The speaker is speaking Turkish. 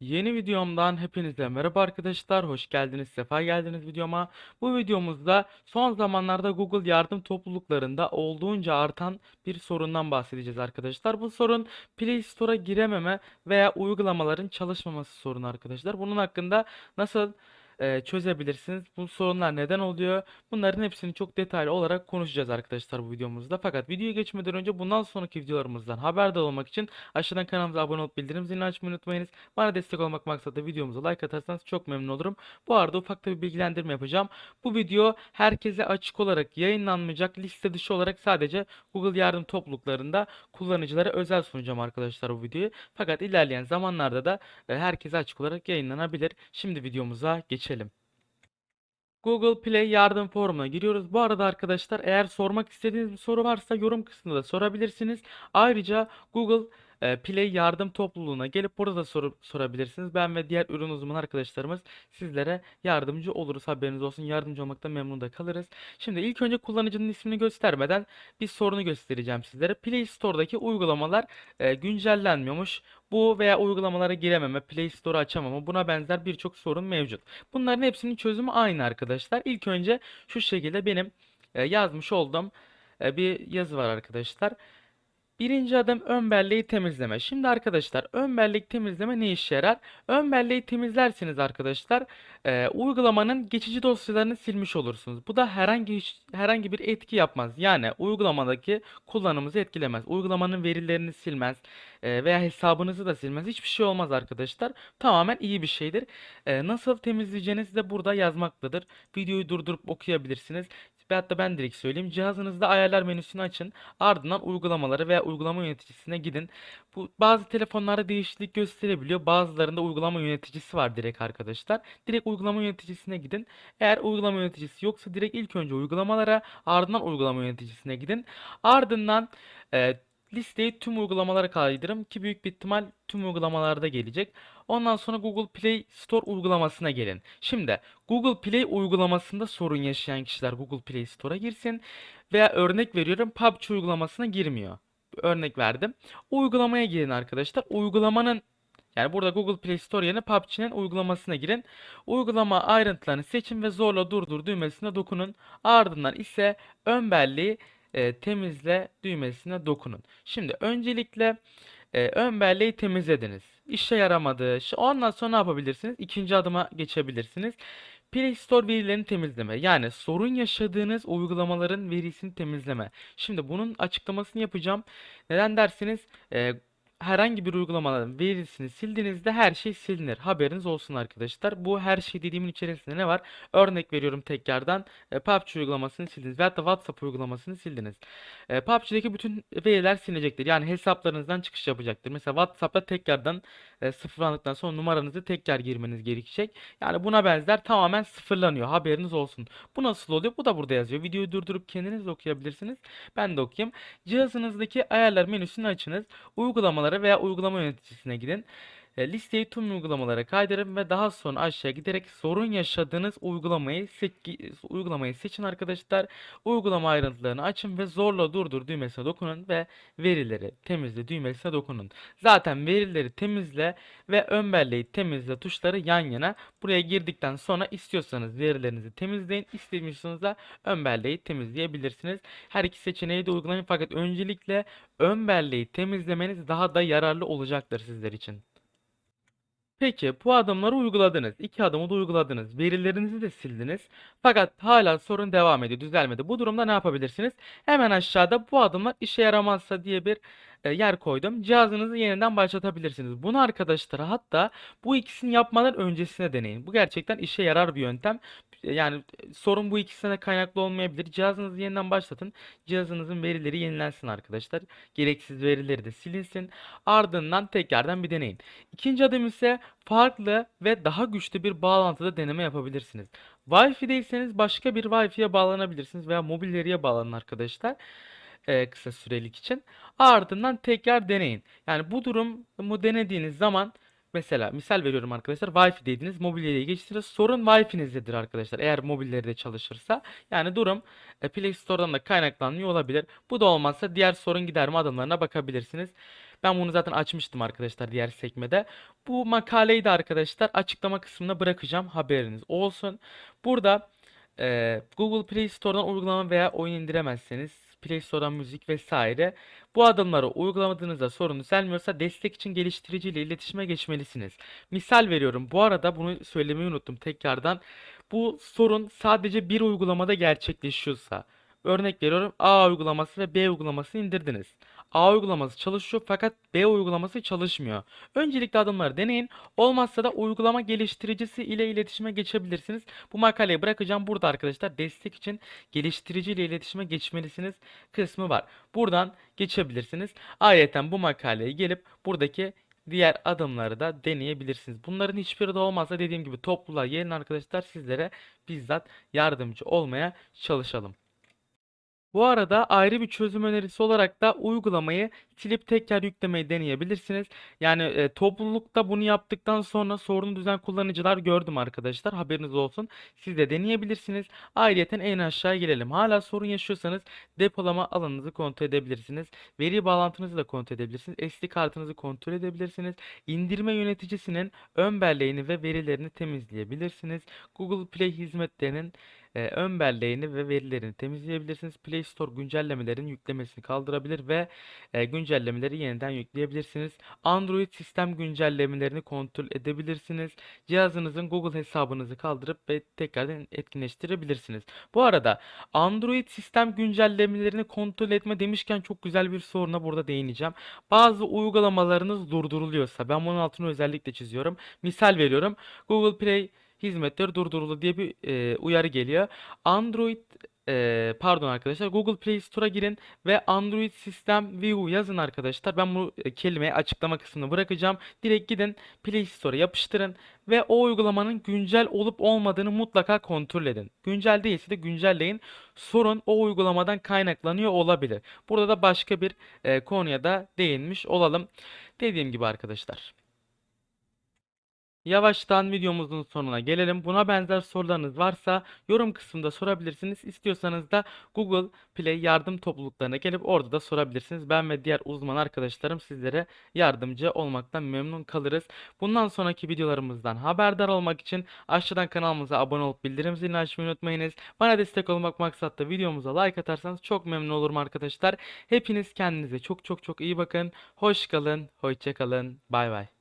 Yeni videomdan hepinize merhaba arkadaşlar. Hoş geldiniz, sefa geldiniz videoma. Bu videomuzda son zamanlarda Google yardım topluluklarında olduğunca artan bir sorundan bahsedeceğiz arkadaşlar. Bu sorun Play Store'a girememe veya uygulamaların çalışmaması sorunu arkadaşlar. Bunun hakkında nasıl e, çözebilirsiniz? Bu sorunlar neden oluyor? Bunların hepsini çok detaylı olarak konuşacağız arkadaşlar bu videomuzda. Fakat videoya geçmeden önce bundan sonraki videolarımızdan haberdar olmak için aşağıdan kanalımıza abone olup bildirim zilini açmayı unutmayınız. Bana destek olmak maksadıyla videomuza like atarsanız çok memnun olurum. Bu arada ufak bir bilgilendirme yapacağım. Bu video herkese açık olarak yayınlanmayacak liste dışı olarak sadece Google yardım topluluklarında kullanıcılara özel sunacağım arkadaşlar bu videoyu. Fakat ilerleyen zamanlarda da herkese açık olarak yayınlanabilir. Şimdi videomuza geçelim. Google Play yardım forumuna giriyoruz. Bu arada arkadaşlar eğer sormak istediğiniz bir soru varsa yorum kısmında da sorabilirsiniz. Ayrıca Google e, Play yardım topluluğuna gelip burada da soru sorabilirsiniz. Ben ve diğer ürün uzmanı arkadaşlarımız sizlere yardımcı oluruz. Haberiniz olsun. Yardımcı olmaktan memnun da kalırız. Şimdi ilk önce kullanıcının ismini göstermeden bir sorunu göstereceğim sizlere. Play Store'daki uygulamalar e, güncellenmiyormuş. Bu veya uygulamalara girememe, Play Store'u açamama buna benzer birçok sorun mevcut. Bunların hepsinin çözümü aynı arkadaşlar. İlk önce şu şekilde benim yazmış olduğum bir yazı var arkadaşlar. Birinci adım ön belleği temizleme. Şimdi arkadaşlar ön bellek temizleme ne işe yarar? Ön belleği temizlerseniz arkadaşlar e, uygulamanın geçici dosyalarını silmiş olursunuz. Bu da herhangi herhangi bir etki yapmaz. Yani uygulamadaki kullanımınızı etkilemez. Uygulamanın verilerini silmez e, veya hesabınızı da silmez. Hiçbir şey olmaz arkadaşlar. Tamamen iyi bir şeydir. E, nasıl temizleyeceğiniz de burada yazmaktadır. Videoyu durdurup okuyabilirsiniz. Ve hatta ben direkt söyleyeyim. Cihazınızda ayarlar menüsünü açın. Ardından uygulamaları veya uygulama yöneticisine gidin. Bu bazı telefonlarda değişiklik gösterebiliyor. Bazılarında uygulama yöneticisi var direkt arkadaşlar. Direkt uygulama yöneticisine gidin. Eğer uygulama yöneticisi yoksa direkt ilk önce uygulamalara ardından uygulama yöneticisine gidin. Ardından e, listeyi tüm uygulamalara kaydırın ki büyük bir ihtimal tüm uygulamalarda gelecek. Ondan sonra Google Play Store uygulamasına gelin. Şimdi Google Play uygulamasında sorun yaşayan kişiler Google Play Store'a girsin veya örnek veriyorum PUBG uygulamasına girmiyor. Örnek verdim. Uygulamaya girin arkadaşlar. Uygulamanın yani burada Google Play Store yerine PUBG'nin uygulamasına girin. Uygulama ayrıntılarını seçin ve zorla durdur düğmesine dokunun. Ardından ise ön belleği e, temizle düğmesine dokunun. Şimdi öncelikle e, ön belleği temizlediniz. İşe yaramadı. Ondan sonra ne yapabilirsiniz? İkinci adıma geçebilirsiniz. Play Store verilerini temizleme. Yani sorun yaşadığınız uygulamaların verisini temizleme. Şimdi bunun açıklamasını yapacağım. Neden dersiniz? E, herhangi bir uygulamanın verisini sildiğinizde her şey silinir. Haberiniz olsun arkadaşlar. Bu her şey dediğimin içerisinde ne var? Örnek veriyorum tekrardan. E, PUBG uygulamasını sildiniz veyahut da WhatsApp uygulamasını sildiniz. E, PUBG'deki bütün veriler silinecektir. Yani hesaplarınızdan çıkış yapacaktır. Mesela WhatsApp'ta tekrardan e, sıfırlandıktan sonra numaranızı tekrar girmeniz gerekecek. Yani buna benzer tamamen sıfırlanıyor. Haberiniz olsun. Bu nasıl oluyor? Bu da burada yazıyor. Videoyu durdurup kendiniz okuyabilirsiniz. Ben de okuyayım. Cihazınızdaki ayarlar menüsünü açınız. Uygulamalara veya uygulama yöneticisine gidin. E, Listeyi tüm uygulamalara kaydırın ve daha sonra aşağı giderek sorun yaşadığınız uygulamayı uygulamayı seçin arkadaşlar. Uygulama ayrıntılarını açın ve zorla durdur düğmesine dokunun ve verileri temizle düğmesine dokunun. Zaten verileri temizle ve ön belleği temizle tuşları yan yana. Buraya girdikten sonra istiyorsanız verilerinizi temizleyin. İstemiyorsanız da ön belleği temizleyebilirsiniz. Her iki seçeneği de uygulayın fakat öncelikle ön belleği temizlemeniz daha da yararlı olacaktır sizler için. Peki bu adımları uyguladınız. İki adımı da uyguladınız. Verilerinizi de sildiniz. Fakat hala sorun devam ediyor, düzelmedi. Bu durumda ne yapabilirsiniz? Hemen aşağıda bu adımlar işe yaramazsa diye bir e, yer koydum. Cihazınızı yeniden başlatabilirsiniz. Bunu arkadaşlar hatta bu ikisini yapmadan öncesine deneyin. Bu gerçekten işe yarar bir yöntem. Yani e, sorun bu ikisine kaynaklı olmayabilir. Cihazınızı yeniden başlatın. Cihazınızın verileri yenilensin arkadaşlar. Gereksiz verileri de silinsin. Ardından tekrardan bir deneyin. İkinci adım ise farklı ve daha güçlü bir bağlantıda deneme yapabilirsiniz. Wi-Fi'deyseniz başka bir Wi-Fi'ye bağlanabilirsiniz veya mobil veriye bağlanın arkadaşlar. E, kısa sürelik için. Ardından tekrar deneyin. Yani bu durumu denediğiniz zaman Mesela misal veriyorum arkadaşlar Wi-Fi dediniz mobilyayı geçtiniz. Sorun Wi-Fi'nizdedir arkadaşlar eğer mobilleri çalışırsa. Yani durum e, Play Store'dan da kaynaklanıyor olabilir. Bu da olmazsa diğer sorun giderme adımlarına bakabilirsiniz. Ben bunu zaten açmıştım arkadaşlar diğer sekmede. Bu makaleyi de arkadaşlar açıklama kısmına bırakacağım haberiniz olsun. Burada e, Google Play Store'dan uygulama veya oyun indiremezseniz Play Store'dan müzik vesaire bu adımları uygulamadığınızda sorun düzelmiyorsa destek için geliştirici ile iletişime geçmelisiniz. Misal veriyorum. Bu arada bunu söylemeyi unuttum tekrardan. Bu sorun sadece bir uygulamada gerçekleşiyorsa, örnek veriyorum A uygulaması ve B uygulaması indirdiniz. A uygulaması çalışıyor fakat B uygulaması çalışmıyor. Öncelikle adımları deneyin. Olmazsa da uygulama geliştiricisi ile iletişime geçebilirsiniz. Bu makaleyi bırakacağım burada arkadaşlar. Destek için geliştirici ile iletişime geçmelisiniz kısmı var. Buradan geçebilirsiniz. Ayrıca bu makaleye gelip buradaki diğer adımları da deneyebilirsiniz. Bunların hiçbiri de olmazsa dediğim gibi topluluğa gelin arkadaşlar sizlere bizzat yardımcı olmaya çalışalım. Bu arada ayrı bir çözüm önerisi olarak da uygulamayı silip tekrar yüklemeyi deneyebilirsiniz. Yani e, toplulukta bunu yaptıktan sonra sorun düzen kullanıcılar gördüm arkadaşlar. Haberiniz olsun. Siz de deneyebilirsiniz. Ayrıyeten en aşağıya gelelim. Hala sorun yaşıyorsanız depolama alanınızı kontrol edebilirsiniz. Veri bağlantınızı da kontrol edebilirsiniz. SD kartınızı kontrol edebilirsiniz. İndirme yöneticisinin ön belleğini ve verilerini temizleyebilirsiniz. Google Play hizmetlerinin e, ön belleğini ve verilerini temizleyebilirsiniz. Play Store güncellemelerin yüklemesini kaldırabilir ve e, güncellemeleri yeniden yükleyebilirsiniz. Android sistem güncellemelerini kontrol edebilirsiniz. Cihazınızın Google hesabınızı kaldırıp ve tekrardan etkinleştirebilirsiniz. Bu arada Android sistem güncellemelerini kontrol etme demişken çok güzel bir soruna burada değineceğim. Bazı uygulamalarınız durduruluyorsa ben bunun altını özellikle çiziyorum. Misal veriyorum. Google Play hizmetleri durduruldu diye bir e, uyarı geliyor. Android pardon arkadaşlar Google Play Store'a girin ve Android System View yazın arkadaşlar. Ben bu e, kelimeyi açıklama kısmına bırakacağım. Direkt gidin Play Store'a yapıştırın ve o uygulamanın güncel olup olmadığını mutlaka kontrol edin. Güncel değilse de güncelleyin. Sorun o uygulamadan kaynaklanıyor olabilir. Burada da başka bir e, konuya da değinmiş olalım. Dediğim gibi arkadaşlar. Yavaştan videomuzun sonuna gelelim. Buna benzer sorularınız varsa yorum kısmında sorabilirsiniz. İstiyorsanız da Google Play yardım topluluklarına gelip orada da sorabilirsiniz. Ben ve diğer uzman arkadaşlarım sizlere yardımcı olmaktan memnun kalırız. Bundan sonraki videolarımızdan haberdar olmak için aşağıdan kanalımıza abone olup bildirim zilini açmayı unutmayınız. Bana destek olmak maksatlı videomuza like atarsanız çok memnun olurum arkadaşlar. Hepiniz kendinize çok çok çok iyi bakın. Hoş kalın, hoşça kalın. Bay bay.